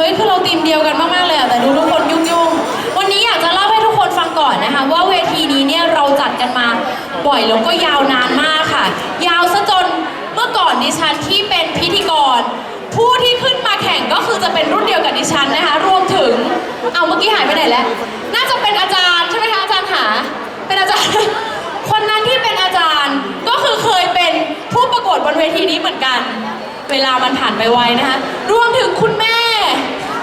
ฮ้ยคือเราทีมเดียวกันมากๆเลยอะแต่ดูทุกคนยุ่งๆวันนี้อยากจะเล่าให้ทุกคนฟังก่อนนะคะ ว่าเวทีนี้เนี่ยเราจัดกันมาบ่อยแล้วก็ยาวนานมากค่ะ ยาวซะจนเมื่อก่อนดิฉันที่เป็นพิธีกร ผู้ที่ขึ้นมาแข่งก็คือจะเป็นรุ่นเดียวกับดิฉันนะคะ รวมถึงเอาเมื่อกี้หายไปไหนแล้ว น่าจะเป็นอาจารย์ใช่ไหมคะอาจารย์หาเป็นอาจารย์ คนนั้นที่เป็นอาจารย์ก็คือเคยเป็นผู้ประกวดบนเวทีนี้เหมือนกัน เวลามันผ่านไปไวนะคะรวมถึงคุณแม่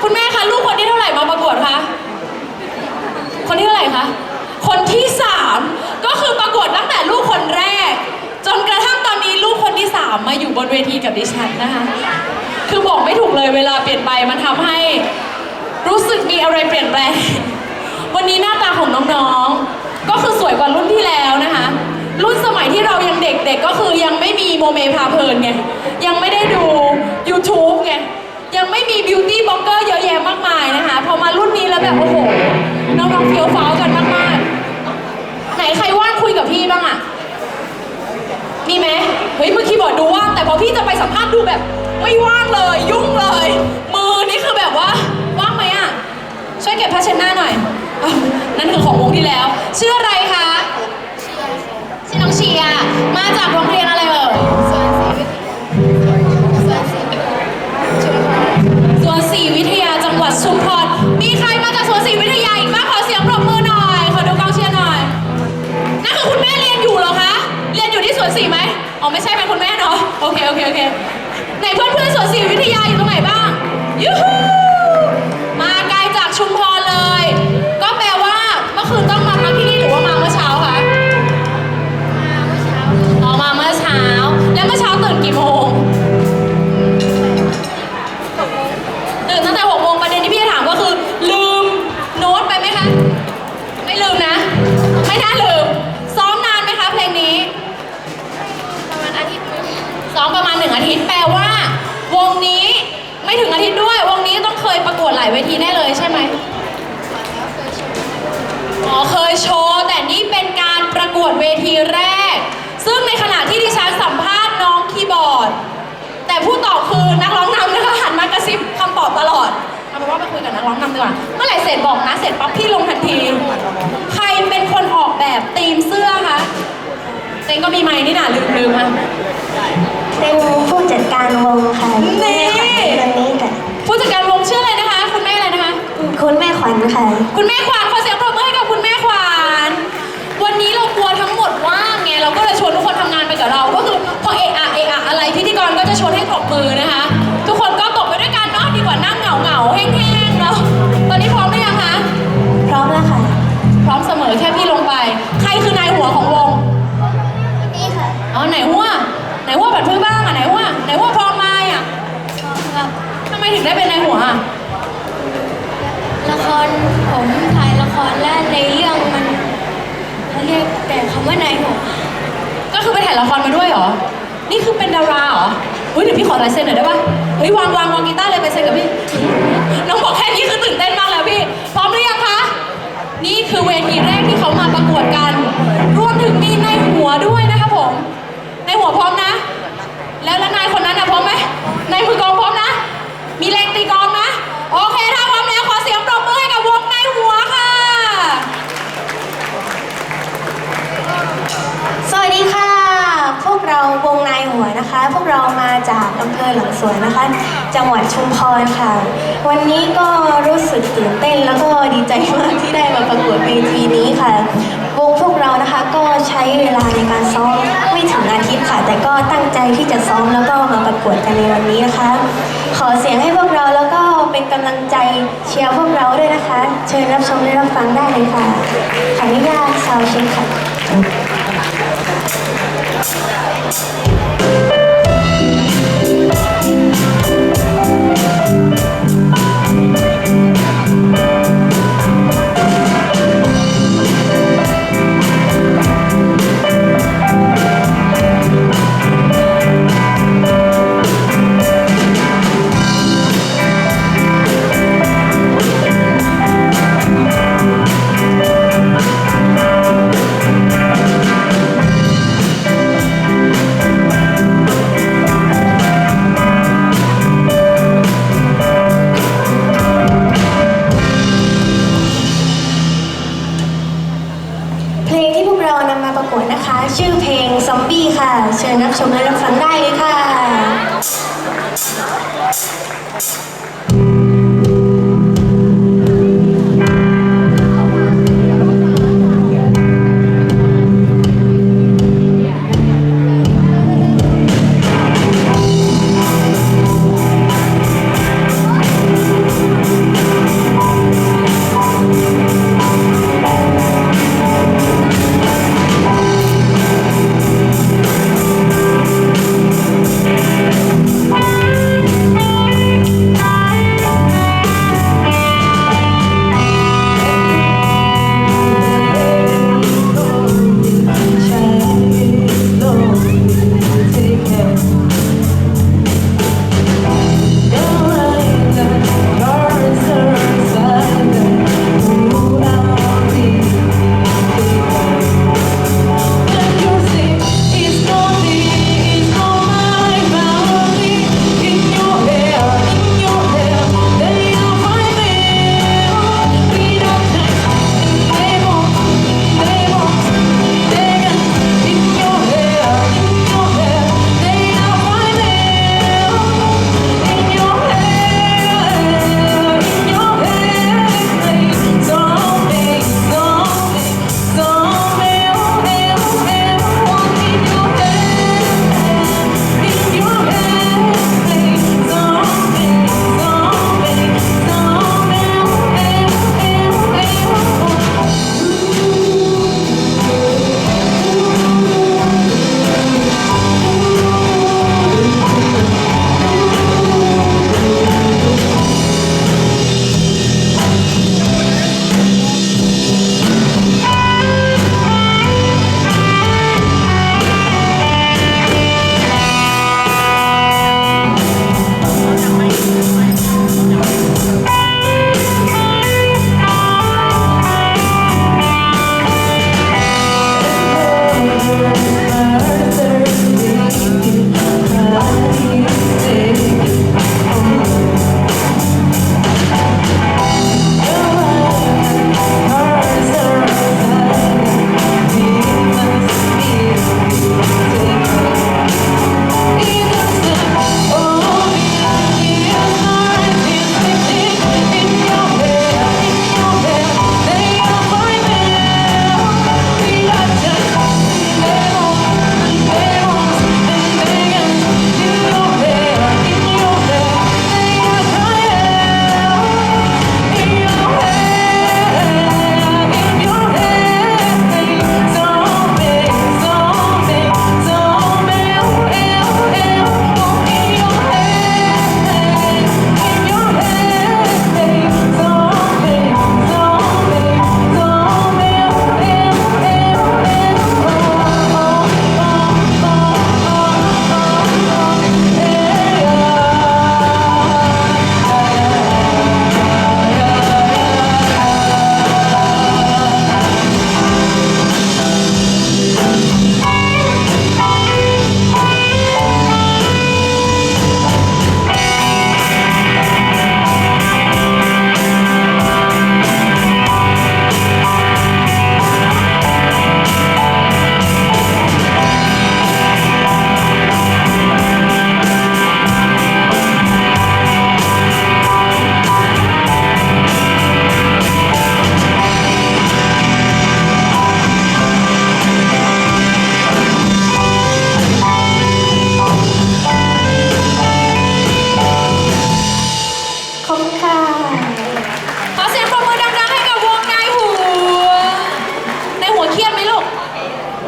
คุณแม่คะลูกคนที่เท่าไหร่มาประกวดคะ คนที่เท่าไรคะ คนที่สามก็คือประกวดตั้งแต่ลูกคนแรก จนกระทั่งตอนนี้ลูกคนที่สามมาอยู่บนเวทีกับดิฉันนะคะ คือบอกไม่ถูกเลยเวลาเปลี่ยนไปมันทำให้รู้สึกมีอะไรเปลี่ยนแปลง วันนี้หน้าตาของน้องๆ ก็คือสวยกว่ารุ่นที่แล้วนะคะ รุ่นสมัยที่เรายังเด็กๆ ก็คือยังไม่มีโมเมพาเพลินไง ยังไม่ได้ดู YouTube ไง ยังไม่มีบิวตี้บล็อกเกอร์เยอะแยะมากมายนะคะ พอมารุ่นนี้แล้วแบบโอ้โห น้องๆเฟี้ยวฟ้าวกันมากๆ ไหนใครว่างคุยกับพี่บ้างอะมีไหมเฮ้ยเมื่อกี้บอกดูว่างแต่พอพี่จะไปสัมภาษณ์ดูแบบ ไม่ว่างเลย ยุ่งเลย มือนี่คือแบบว่า ว่างไหมอะช่วยเก็บผ้าเช็ดหน้าหน่อยอ้าวนั่นคือของ อ๋อไม่ใช่เป็นคุณแม่เนาะโอเคโอเคโอเคไหนเพื่อนเพื่อนๆสวนศรีวิทยาอยู่ตรงไหนบ้างยูฮูมาไกลจากชุมพรเลย ก็แปลว่าเมื่อคืนต้องมาพักที่นี่หรือว่ามาเมื่อเช้าคะอ๋อมาเมื่อเช้า แล้วเมื่อเช้าตื่นกี่โมง วดเวทีแรก ซึ่งในขณะที่ดิฉันสัมภาษณ์น้องคีย์บอร์ด แต่ผู้ตอบคือนักร้องนำนะคะหันมากระซิบคำตอบตลอดเอาเป็นว่าไปคุยกับนักร้องนำดีกว่าเมื่อไหร่เสร็จบอกนะเสร็จปั๊บพี่ลงทันที ใครเป็นคนออกแบบธีมเสื้อคะเต็งก็มีไม้นี่น่ะลืมลืมอะเป็นผู้จัดการวงค่ะนี่แม่ขวัญวันนี้ค่ะผู้จัดการวงชื่ออะไรนะคะ คุณแม่อะไรนะคะ คุณแม่ขวัญค่ะ คุณแม่ขวา ว่านายหัวก็คือไปถ่ายละครมาด้วยเหรอ นี่คือเป็นดาราเหรอเฮ้ยเดี๋ยวพี่ขอลายเซ็นหน่อยได้ปะเฮ้ยวางวางวางกีตาร์เลยไปเซ็นกับพี่ น้องบอกแค่นี้คือตื่นเต้นมากแล้วพี่ พร้อมหรือยังคะ นี่คือเวทีแรกที่เขา นะคะ พวกเรามาจากอำเภอหลังสวนนะคะ จังหวัดชุมพรค่ะ วันนี้ก็รู้สึกตื่นเต้นแล้วก็ดีใจมากที่ได้มาประกวดเวทีนี้ค่ะ วงพวกเรานะคะก็ใช้เวลาในการซ้อมไม่ถึงอาทิตย์ค่ะ แต่ก็ตั้งใจที่จะซ้อมแล้วก็มาประกวดกันในวันนี้นะคะ ขอเสียงให้พวกเราแล้วก็เป็นกำลังใจเชียร์พวกเราด้วยนะคะ เชิญรับชมและรับฟังได้เลยค่ะขออนุญาตซาวเช็คค่ะ「 ชื่ บี้ค่ะ เชิญรับชมและรับฟังได้เลยค่ะ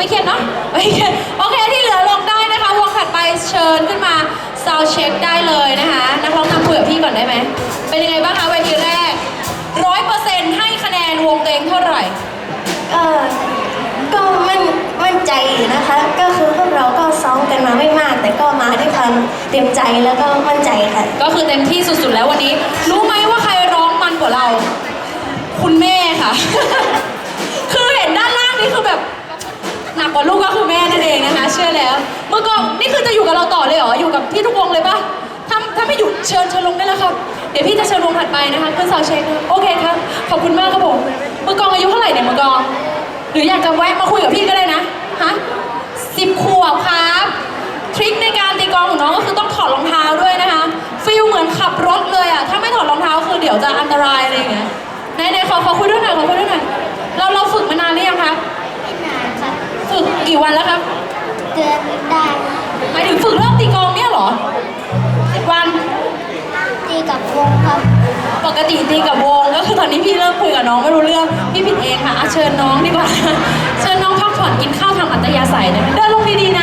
เครียดเนาะไม่เครียดโอเคที่เหลือลงได้นะคะวงถัดไปเชิญขึ้นมาซาวเช็คได้เลยนะคะนักร้องนำคุยกับพี่ก่อนได้ไหมเป็นยังไงบ้างคะเวทีแรกร้อยเปอร์เซ็นต์ให้คะแนนวงตัวเองเท่าไหร่เออก็มั่นมั่นใจอยู่นะคะ ก็คือพวกเราก็ซ้อมกันมาไม่มาก แต่ก็มาด้วยความเต็มใจแล้วก็มั่นใจค่ะ ก็คือเต็มที่สุดๆแล้ววันนี้ รู้ไหมว่าใครร้องมันกว่าเรา คุณแม่ค่ะ คือเห็นด้านล่างนี่คือแบบ หนักกว่าลูกก็คือแม่นั่นเองนะคะ เชื่อแล้ว เมื่อก่อนนี่คือจะอยู่กับเราต่อเลยเหรอ อยู่กับพี่ทุกวงเลยปะถ้าถ้าไม่หยุดเชิญเชิญลงได้แล้วครับ เดี๋ยวพี่จะเชิญวงถัดไปนะคะเพื่อนสาวเช็คโอเคครับ ขอบคุณมากครับผมเมื่อก่อนอายุเท่าไหร่เนี่ยเมื่อก่อนหรืออยากจะแวะมาคุยกับพี่ก็ได้นะ ฮะสิบขวบครับ ทริคในการตีกองของน้องก็คือต้องถอดรองเท้าด้วยนะคะ ฟิลเหมือนขับรถเลยอะถ้าไม่ถอดรองเท้าคือเดี๋ยวจะอันตรายอะไรอย่างเงี้ยไหนๆขอขอคุยด้วยหน่อยขอคุยด้วยหน่อย กติตีกับวงก็คือตอนนี้พี่เริ่มคุยกับน้องไม่รู้เรื่องพี่ผิดเองค่ะอ่เชิญน้องดีกว่า เชิญน้องพักผ่อนกินข้าวทำอัตยาศัยนะเดินลงดีๆนะ